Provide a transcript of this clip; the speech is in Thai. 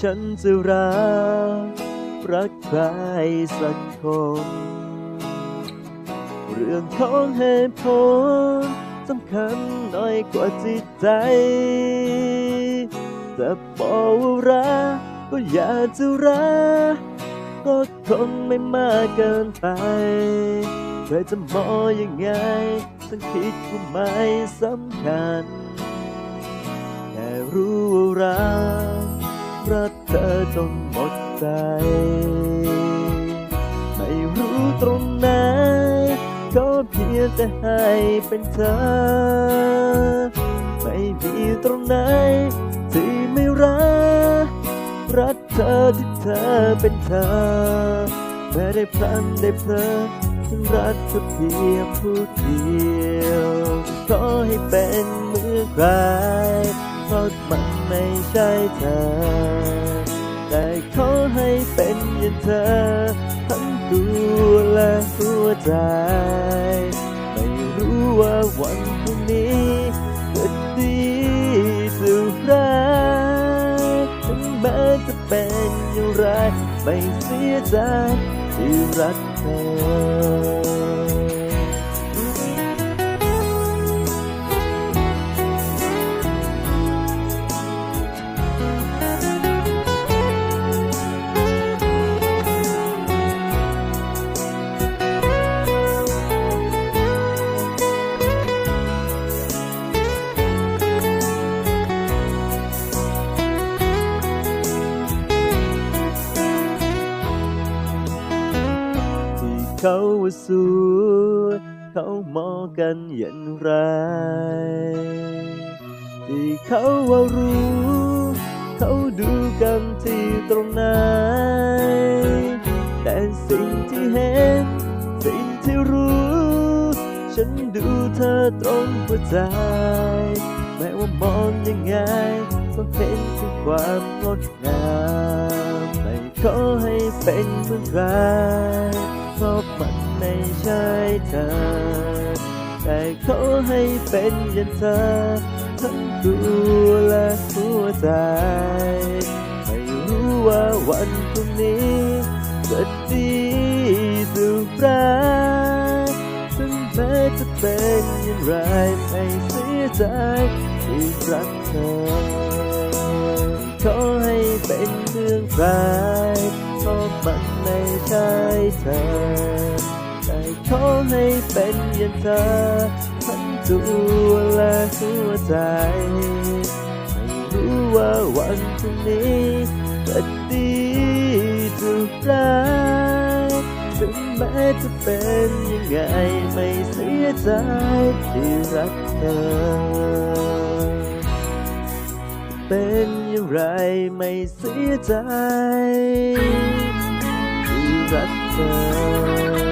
ฉันจะรัก รักใครสักคน เรื่องของเหตุผลสำคัญน้อยกว่าจิตใจ แต่บอกว่ารักก็อยากจะรักก็คงไม่มากเกินไปเคยจะมองยังไงฉันคิดว่าไม่สำคัญแค่รู้ว่ารัก รักเธอจนหมดใจ ไม่รู้ตรงไหนก็เพียงแต่ให้เป็นเธอ ไม่มีตรงไหนที่ไม่รัก รักเธอที่เธอเป็นเธอแม้ได้พลันได้เพลอฉันรักเธอเพียงผู้เดียว ขอให้เป็นเมื่อนใครเพราะมัน ไม่ใช่เธอ แต่ขอให้เป็นอย่างเธอ ทั้งตัวและหัวใจ ไม่รู้ว่าวันพรุ่งนี้จะดีสุดรักถึงแม้จะเป็นอย่างไร ไม่เสียใจที่รักเธอ เขาว่าสวยเขามองกันอย่างไร ที่เขาว่ารู้ เขาดูกันที่ตรงไหน แต่สิ่งที่เห็น สิ่งที่รู้ ฉันดูเธอตรงหัวใจ แม้ว่ามองยังไงก็เห็นถึงความงดงามไม่ขอให้เป็นเหมือนใคร เพราะมันไม่ใช่เธอ แต่ขอให้เป็นอย่างเธอ ทั้งตัวและหัวใจ ไม่รู้ว่าวันพรุ่งนี้จะดีสุดร้ายถึงแม้จะเป็นอย่างไรไม่เสียใจที่รักเธอ ขอให้เป็นเรื่องราะ มันไม่ใช่เธอ แต่ขอให้เป็นอย่างเธอทั้งตัวและหัวใจ ไม่รู้ว่าวันพรุ่งนี้จะดีสุดร้ายถึงแม้จะเป็นยังไงไม่เสียใจที่รักเธอเป็นอย่างไรไม่เสียใจ that's it.